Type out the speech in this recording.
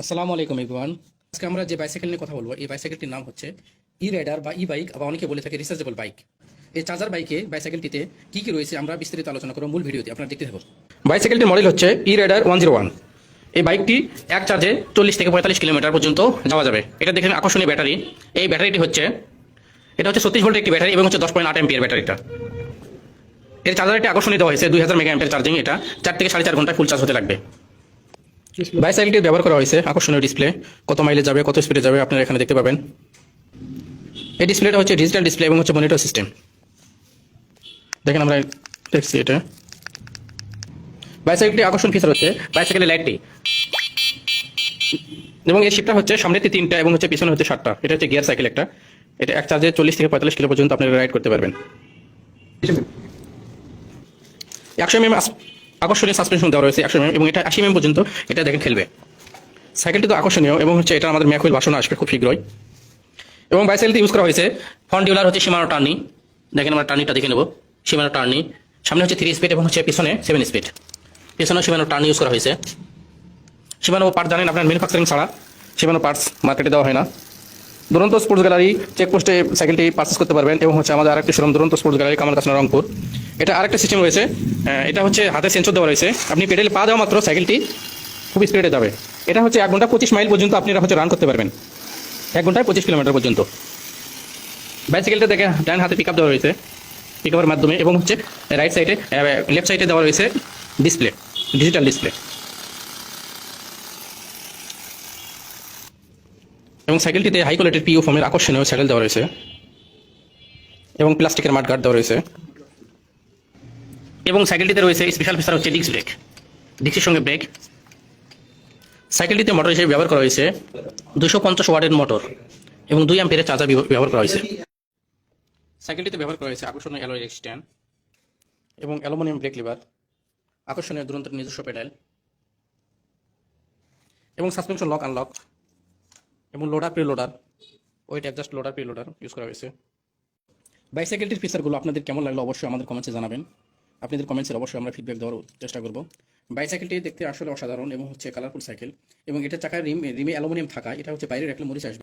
আসসালামু আলাইকুম ইভান আজকে আমরা যে বাইসাইকেল নিয়ে কথা বলব, এই বাইসাইকেলটির নাম হচ্ছে ই রাইডার বা ই বাইক বা অনেকে বলে থাকে রিচার্জেবল বাইক এই চার্জার বাইকে বাইসাইকেলটিতে কি কি রয়েছে আমরা বিস্তারিত আলোচনা করব মূল ভিডিওতে আপনারা দেখতে থাকুন। বাইসাইকেলটির মডেল হচ্ছে E rider one zero one এই বাইকটি এক চার্জে চল্লিশ থেকে পঁয়তাল্লিশ কিলোমিটার পর্যন্ত যাওয়া যাবে। এটা দেখেন আকর্ষণীয় ব্যাটারি। এই ব্যাটারিটি হচ্ছে, এটা হচ্ছে ছত্রিশ ভোল্টের একটি ব্যাটারি এবং হচ্ছে দশ পয়েন্ট আট এমপিয়ার ব্যাটারিটা। এর চার্জারটি আকর্ষণীয় দেওয়া হয়েছে দুই হাজার মেগা এমপিয়ার চার্জিং এটা চার থেকে সাড়ে চার ঘন্টায় ফুল চার্জ হতে লাগবে। বাইসাইকেলটি ব্যবহার করা হয়েছে আকর্ষণীয় ডিসপ্লে কত মাইলে যাবে কত স্পিডে যাবে আপনারা এখানে দেখতে পাবেন। এই ডিসপ্লেটা হচ্ছে ডিজিটাল ডিসপ্লে এবং হচ্ছে মনিটর সিস্টেম দেখেন আমরা দেখছি এটা। বাইসাইকেলটি আকর্ষণ ফিচার হচ্ছে বাইসাইকেলের লাইটটি এবং এই শিপটা হচ্ছে সামনেতে তিনটা এবং হচ্ছে পিছনে হচ্ছে সাতটা। এটা হচ্ছে গিয়ার সাইকেল একটা। এটা এক চার্জে চল্লিশ থেকে পঁয়তাল্লিশ কিলো পর্যন্ত আপনারা রাইড করতে পারবেন। একশো এমএম আকর্ষণীয় সাসপেনশন দেওয়া রয়েছে একশো এমএম এবং এটা আশি এমএম পর্যন্ত এটা দেখেন খেলবে। সাইকেলটি তো আকর্ষণীয় এবং হচ্ছে এটা আমাদের ম্যাকুইল বাসন আসবে খুব শীঘ্রই। এবং বাইসাইকেলটি ইউজ করা হয়েছে। ফ্রন্ট ডিউলার হচ্ছে সীমানো টার্নি। দেখেন আমরা টার্নিটা দেখে নেব। সীমানো টার্নি। সামনে হচ্ছে থ্রি স্পিড এবং হচ্ছে পিছনে সেভেন স্পিড পিছনে সীমানো টার্নি ইউজ করা হয়েছে। সীমানো পার্ট জানেন আপনার ম্যানুফ্যাকচারিং ছাড়া সীমানো পার্টস মার্কেটে দেওয়া হয় না। দুরন্ত স্পোর্টস গ্যালারি চেকপোস্টে সাইকেলটি পারচেস করতে পারবেন এবং হচ্ছে আমাদের আরেকটি showroom, Duronto sports gallery Kamal Kachna Rangpur. এটা আরেকটা সিস্টেম রয়েছে। এটা হচ্ছে হাতে সেন্সর দেওয়া রয়েছে। আপনি পেডেলে পা দেওয়া মাত্র সাইকেলটি খুব স্পিডে যাবে। এটা হচ্ছে এক ঘণ্টা পঁচিশ মাইল পর্যন্ত আপনি হচ্ছে রান করতে পারবেন। এক ঘন্টায় পঁচিশ কিলোমিটার পর্যন্ত। বাইসাইকেলটা দেখে ডান হাতে পিক আপ দেওয়া রয়েছে। পিক আপের মাধ্যমে এবং হচ্ছে রাইট সাইডে লেফট সাইডে দেওয়া রয়েছে ডিসপ্লে ডিজিটাল ডিসপ্লে এবং সাইকেলটিতে হাই কোয়ালিটির পিও ফোমের আকর্ষণীয় সাইকেল দেওয়া রয়েছে। এবং প্লাস্টিকের মাঠ গার্ড দেওয়া রয়েছে। এবং সাইকেলটিতে রয়েছে স্পেশাল ফিচার হচ্ছে ডিস্ক ব্রেক ডিস্কের সঙ্গে ব্রেক সাইকেলটিতে মোটর হিসেবে ব্যবহার করা হয়েছে দুশো পঞ্চাশ ওয়ার্ডের মোটর এবং দুই অ্যাম্পিয়ারের চার্জার ব্যবহার করা হয়েছে। সাইকেলটিতে ব্যবহার করা হয়েছে আকর্ষণীয় অ্যালয় স্ট্যান্ড এবং অ্যালুমিনিয়াম ব্রেক লিভার আকর্ষণীয় দুরন্ত নিজস্ব পেডাল এবং সাসপেনশন লক আনলক এবং loader pre loader weight adjust loader pre loader use করা হয়েছে। বাইসাইকেলটির ফিচারগুলো আপনাদের কেমন লাগল অবশ্যই আমাদের কমেন্টসে জানাবেন। আপনাদের কমেন্টসের অবশ্যই আমরা ফিডব্যাক দেওয়ার চেষ্টা করব। বাইসাইকেলটি দেখতে আসলে অসাধারণ এবং হচ্ছে কালারফুল সাইকেল এবং এটা চাকার রিম, রিমে অ্যালুমিনিয়াম থাকা, এটা হচ্ছে বাইরে রাখলে মরিচ আসবে।